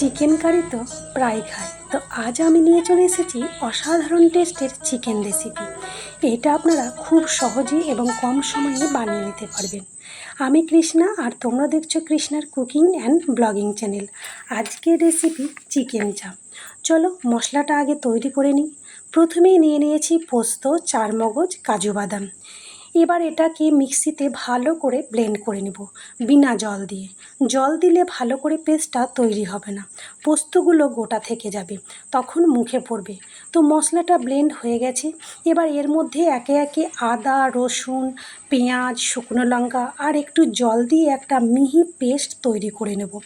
Chicken curry তো প্রায় খাই তো আজ আমি নিয়ে চলে এসেছি অসাধারণ টেস্টের চিকেন রেসিপি। এটা আপনারা খুব সহজেই এবং কম সময়ে বানিয়ে নিতে পারবেন। আমি কৃষ্ণা আর তোমরা দেখছ কৃষ্ণার কুকিং অ্যান্ড ব্লগিং চ্যানেল। আজকের রেসিপি চিকেন চাপ। চলো মশলাটা আগে তৈরি করে নিই। প্রথমেই নিয়ে নিয়েছি পোস্ত, চারমগজ, কাজু বাদাম। এবার এটাকে মিক্সিতে ভালো করে ব্লেন্ড করে নেব বিনা জল দিয়ে। জল দিলে ভালো করে পেস্টটা তৈরি হবে না। পোস্তগুলো গোটা থেকে যাবে, তখন মুখে পড়বে। তো মশলাটা ব্লেন্ড হয়ে গেছে। এবার এর মধ্যে একে একে আদা, রসুন, পেঁয়াজ, শুকনো লঙ্কা আর একটু জল দিয়ে একটা মিহি পেস্ট তৈরি করে নেব।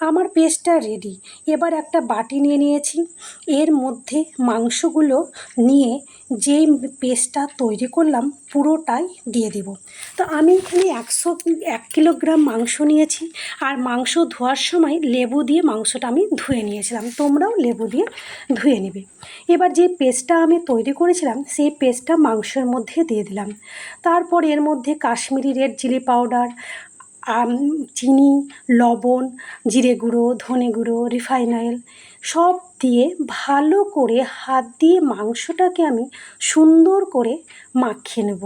আমার পেস্টটা রেডি। এবার একটা বাটি নিয়ে নিয়েছি। এর মধ্যে মাংসগুলো নিয়ে যেই পেস্টটা তৈরি করলাম পুরোটাই দিয়ে দেব। তো আমি এখানে একশো, এক কিলোগ্রাম মাংস নিয়েছি। আর মাংস ধোয়ার সময় লেবু দিয়ে মাংসটা আমি ধুয়ে নিয়েছিলাম। তোমরাও লেবু দিয়ে ধুয়ে নেবে। এবার যে পেস্টটা আমি তৈরি করেছিলাম, সেই পেস্টটা মাংসের মধ্যে দিয়ে দিলাম। তারপর এর মধ্যে কাশ্মীরি রেড চিলি পাউডার চিনি, লবণ, জিরে গুঁড়ো, ধনে গুঁড়ো, রিফাইন সব দিয়ে ভালো করে হাত দিয়ে মাংসটাকে আমি সুন্দর করে মাখিয়ে নেব।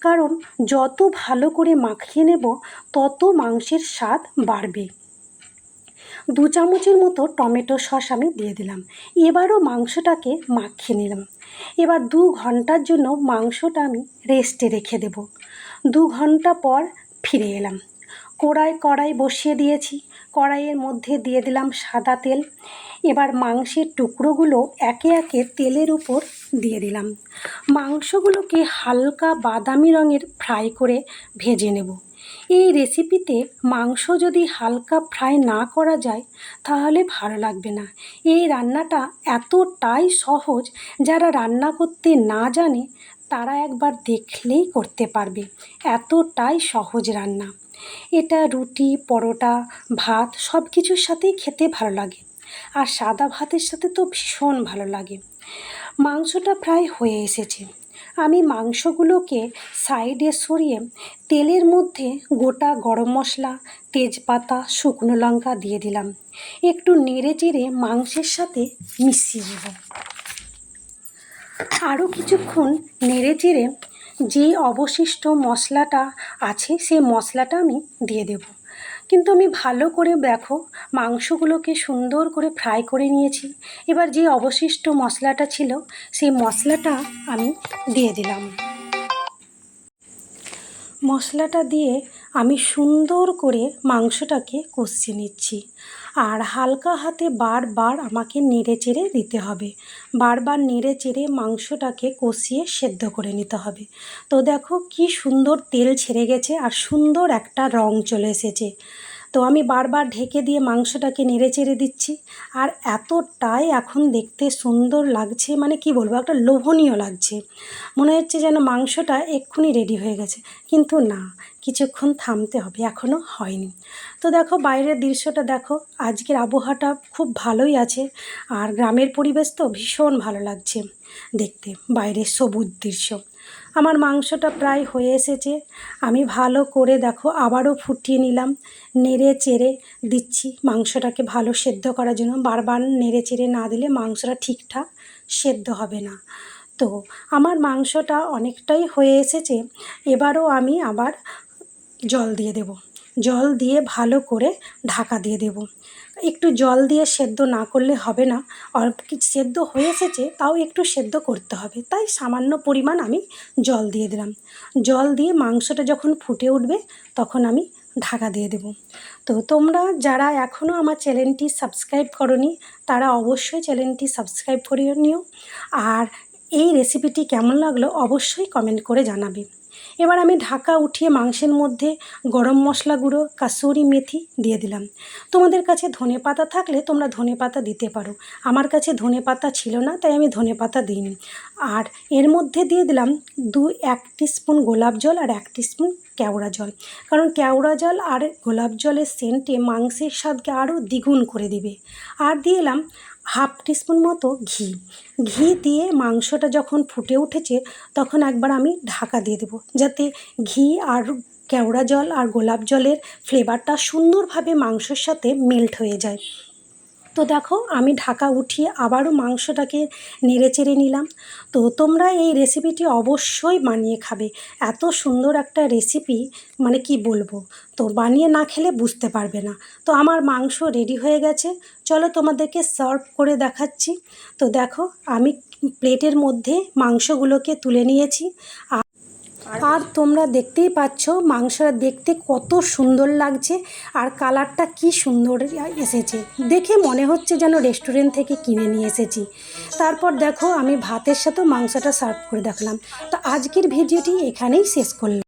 কারণ যত ভালো করে মাখিয়ে নেব, তত মাংসের স্বাদ বাড়বে। দু চামচের মতো টমেটো সস আমি দিয়ে দিলাম। এবারও মাংসটাকে মাখিয়ে নিলাম। এবার দু ঘণ্টার জন্য মাংসটা আমি রেস্টে রেখে দেব। দু ঘণ্টা পর ফিরে এলাম। কড়াই কড়াই বসিয়ে দিয়েছি। কড়াইয়ের মধ্যে দিয়ে দিলাম সাদা তেল। এবার মাংসের টুকরোগুলো একে একে তেলের উপর দিয়ে দিলাম। মাংসগুলোকে হালকা বাদামি রঙের ফ্রাই করে ভেজে নেব। এই রেসিপিতে মাংস যদি হালকা ফ্রাই না করা যায়, তাহলে ভালো লাগবে না। এই রান্নাটা এতটাই সহজ, যারা রান্না করতে না জানে, তারা একবার দেখলেই করতে পারবে। এতটাই সহজ রান্না। এটা রুটি, পরোটা, ভাত সব কিছুর সাথেই খেতে ভালো লাগে। আর সাদা ভাতের সাথে তো ভীষণ ভালো লাগে। মাংসটা প্রায় হয়ে এসেছে। আমি মাংসগুলোকে সাইডে সরিয়ে তেলের মধ্যে গোটা গরম মশলা, তেজপাতা, শুকনো লঙ্কা দিয়ে দিলাম। একটু নেড়ে চেড়ে মাংসের সাথে মিশিয়ে দেব আরও কিছুক্ষণ নেড়ে চেড়ে যে অবশিষ্ট মশলাটা আছে সেই মশলাটা আমি দিয়ে দেব। কিন্তু আমি ভালো করে দেখো, মাংসগুলোকে সুন্দর করে ফ্রাই করে নিয়েছি। এবার যে অবশিষ্ট মশলাটা ছিল সেই মশলাটা আমি দিয়ে দিলাম। মশলাটা দিয়ে আমি সুন্দর করে মাংসটাকে কষিয়ে নিচ্ছি। আর হালকা হাতে বারবার আমাকে নেড়ে চেড়ে দিতে হবে। বারবার নেড়ে চেড়ে মাংসটাকে কষিয়ে সেদ্ধ করে নিতে হবে। তো দেখো কি সুন্দর তেল ছেড়ে গেছে আর সুন্দর একটা রং চলে এসেছে। তো আমি বারবার ঢেকে দিয়ে মাংসটাকে নেড়ে চেড়ে দিচ্ছি। আর এতটাই এখন দেখতে সুন্দর লাগছে মানে কি বলব, একটা লোভনীয় লাগছে। মনে হচ্ছে যেন মাংসটা এক্ষুনি রেডি হয়ে গেছে। কিন্তু না, কিছুক্ষণ থামতে হবে এখনও হয়নি। তো দেখো, বাইরের দৃশ্যটা দেখো, আজকের আবহাওয়াটা খুব ভালোই আছে। আর গ্রামের পরিবেশ তো ভীষণ ভালো লাগছে দেখতে, বাইরের সবুজ দৃশ্য। আমার মাংসটা প্রায় হয়ে এসেছে। আমি ভালো করে দেখো, আবারও ফুটিয়ে নিলাম, নেড়ে চেড়ে দিচ্ছি মাংসটাকে ভালো সেদ্ধ করার জন্য। বারবার নেড়ে চেড়ে না দিলে মাংসটা ঠিকঠাক সেদ্ধ হবে না। তো আমার মাংসটা অনেকটাই হয়ে এসেছে, এবারও আমি আবার জল দিয়ে দেব। জল দিয়ে ভালো করে ঢাকা দিয়ে দেব। একটু জল দিয়ে সেদ্ধ না করলে হবে না। কিছু সেদ্ধ হয়ে এসেছে তাও একটু সেদ্ধ করতে হবে। তাই সামান্য পরিমাণ আমি জল দিয়ে দিলাম। জল দিয়ে মাংসটা যখন ফুটে উঠবে তখন আমি ঢাকা দিয়ে দেব। তো তোমরা যারা এখনও আমার চ্যানেলটি সাবস্ক্রাইব করনি, তারা অবশ্যই চ্যানেলটি সাবস্ক্রাইব করে নিও। আর এই রেসিপিটি কেমন লাগল অবশ্যই কমেন্ট করে জানাবে। এবার আমি ঢাকা উঠিয়ে মাংসের মধ্যে গরম মশলা গুঁড়ো, কাসুরি মেথি দিয়ে দিলাম। তোমাদের কাছে ধনে পাতা থাকলে তোমরা ধনে পাতা দিতে পারো। আমার কাছে ধনে পাতা ছিল না, তাই আমি ধনে পাতা দিইনি। আর এর মধ্যে দিয়ে দিলাম দু এক স্পুন গোলাপ জল আর এক স্পুন কেওড়া জল। কারণ কেওড়া জল আর গোলাপ জলের সেন্টে মাংসের স্বাদকে আরও দ্বিগুণ করে দেবে। আর দিয়ে এলাম হাফ টিস্পুন মতো ঘি। ঘি দিয়ে মাংসটা যখন ফুটে উঠেছে, তখন একবার আমি ঢাকা দিয়ে দেবো, যাতে ঘি আর কেওড়া জল আর গোলাপ জলের ফ্লেভারটা সুন্দরভাবে মাংসর সাথে মেল্ট হয়ে যায়। তো দেখো, আমি ঢাকা উঠিয়ে আবারও মাংসটাকে নেড়ে চেড়ে নিলাম। তো তোমরা এই রেসিপিটি অবশ্যই বানিয়ে খাবে। এত সুন্দর একটা রেসিপি মানে কি বলব? তো বানিয়ে না খেলে বুঝতে পারবে না। তো আমার মাংস রেডি হয়ে গেছে। চলো তোমাদেরকে সার্ভ করে দেখাচ্ছি। তো দেখো, আমি প্লেটের মধ্যে মাংসগুলোকে তুলে নিয়েছি। আর তোমরা দেখতেই পাচ্ছ, মাংসটা দেখতে কত সুন্দর লাগছে আর কালারটা কি সুন্দর এসেছে। দেখে মনে হচ্ছে যেন রেস্টুরেন্ট থেকে কিনে নিয়ে এসেছি। তারপর দেখো আমি ভাতের সাথেও মাংসটা সার্ভ করে দেখলাম। তো আজকের ভিডিওটি এখানেই শেষ করলাম।